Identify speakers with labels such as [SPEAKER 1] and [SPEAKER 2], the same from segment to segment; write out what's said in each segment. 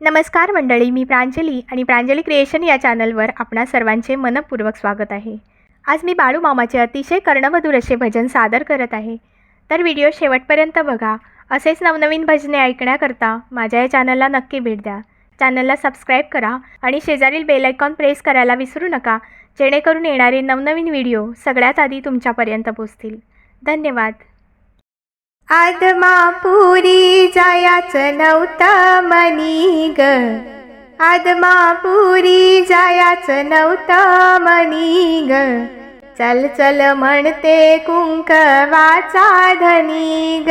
[SPEAKER 1] नमस्कार मंडळी मी प्रांजली आणि प्रांजली क्रिएशन या चॅनलवर आपणा सर्वांचे मनपूर्वक स्वागत आहे. आज मी बाळू मामाचे अतिशय कर्णमधूर असे भजन सादर करत आहे. तर व्हिडिओ शेवटपर्यंत बघा. असेच नवनवीन भजने ऐकण्याकरता माझ्या या चॅनलला नक्की भेट द्या. चॅनलला सबस्क्राईब करा आणि शेजारील बेल आयकॉन प्रेस करायला विसरू नका जेणेकरून येणारे नवनवीन व्हिडिओ सगळ्यात आधी तुमच्यापर्यंत पोचतील धन्यवाद. आदमापुरी जायाचं नव्हतं मनी ग. आदमापुरी जायाचं नव्हतं मनी ग. चल चल म्हणते कुंकवाचा धनी ग.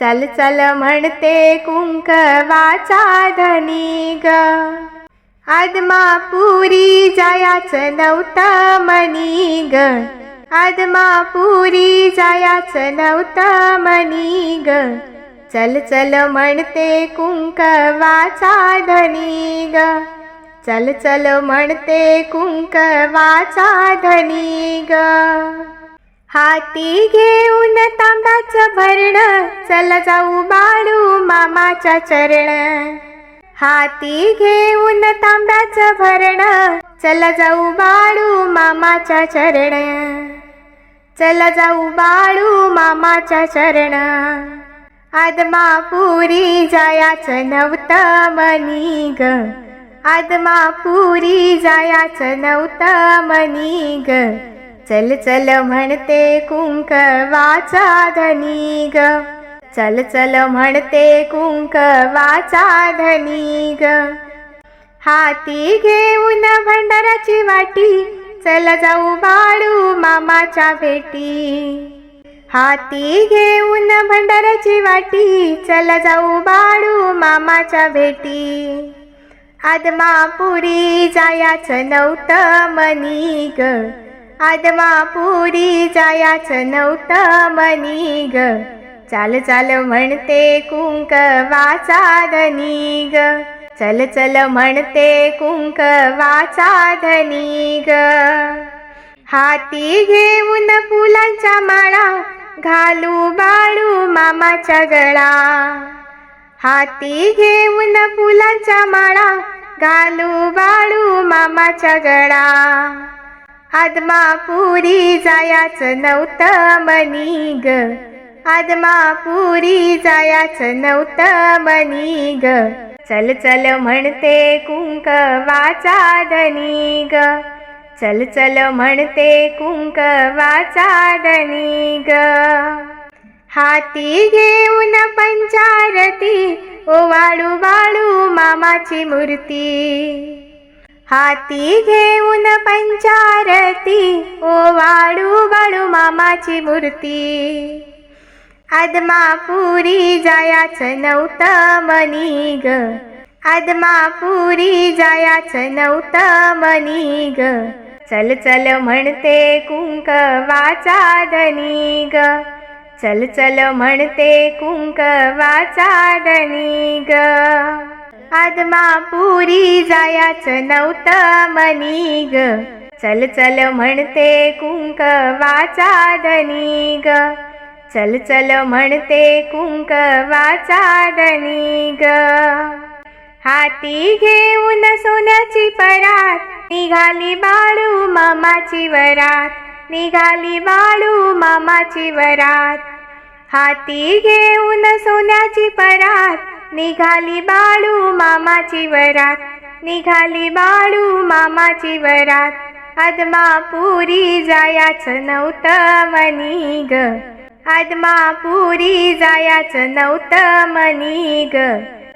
[SPEAKER 1] चल चल म्हणते कुंकवाचा धनी ग. आदमापुरी जायाचं नव्हतं मनी ग. आदमापुरी जायाच नव्हतं मनी ग. चल चल म्हणते कुंकवाचा धनी ग. चल चल म्हणते कुंकवाचा धनी ग. हाती घेऊन तांब्याचं भरण चल जाऊ बाळू मामाच्या चरण. हाती घेऊन तांब्याचं भरण चल जाऊ बाळू मामाच्या चरण. चल जाऊ बाळू मामाच्या चरण आदमापुरी जायाचं नव्हतं मनी ग. आदमापुरी जायाचं नव्हतं मनी ग. चल चल म्हणते कुंकवाचा धनी ग. चल चल म्हणते कुंकवाचा धनी ग. हाती घेऊन भंडाराची वाटी चल जाऊ बाळू मामाच्या भेटी. हाती घेऊन भंडाराची वाटी. चल जाऊ बाळू मामाच्या भेटी. आदमापुरी जायाचं नव्हतं मनी ग. आदमापुरी जायाचं नव्हतं मनी ग. चाल चाल म्हणते कुंक वाचा धनी ग. चल चल म्हणते कुंकवाचा धनी ग. हाती घेऊन फुलांच्या माळा घालू बाळू मामाच्या गळा. हाती घेऊन फुलांच्या माळा घालू बाळू मामाच्या गळा. आदमापुरी जायाचं नव्हतं मनी ग. आदमापुरी जायाचं नव्हतं मनी ग. चल चल म्हणते कुंकवाचा धनी ग. चल चल म्हणते कुंकवाचा धनी ग. हाती घेऊन पंचारती ओ वाळू वाळू मामाची मूर्ती. हाती घेऊन पंचारती ओ वाळू वाळू मामाची मूर्ती. आदमापुरी जायाच नव्हतं मनी ग. आदमापुरी जायाच नव्हतं मनी ग. चल चल म्हणते कुंकवाचा धनी ग. चल चल म्हणते कुंकवाचा धनी ग. आदमापुरी जायाच नव्हतं मनी ग. चल चल म्हणते कुंक वाचा धनी ग. चल चल म्हणते कुंकवाचा धनी ग. हाती घेऊन सोन्याची परात निघाली बाळू मामाची वरात निघाली बाळू मामाची वरात. हाती घेऊन सोन्याची परात निघाली बाळू मामाची वरात निघाली बाळू मामाची वरात. आदमापुरी जायाच नव्हतं मनी ग. आदमापुरी जायाचं नव्हतं मनी ग.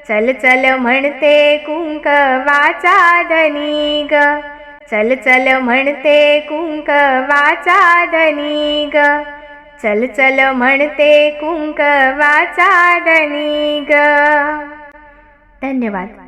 [SPEAKER 1] चल चल म्हणते कुंकवाचा धनी ग. चल चल म्हणते कुंकवाचा धनी ग. चल चल म्हणते कुंकवाचा धनी ग. धन्यवाद.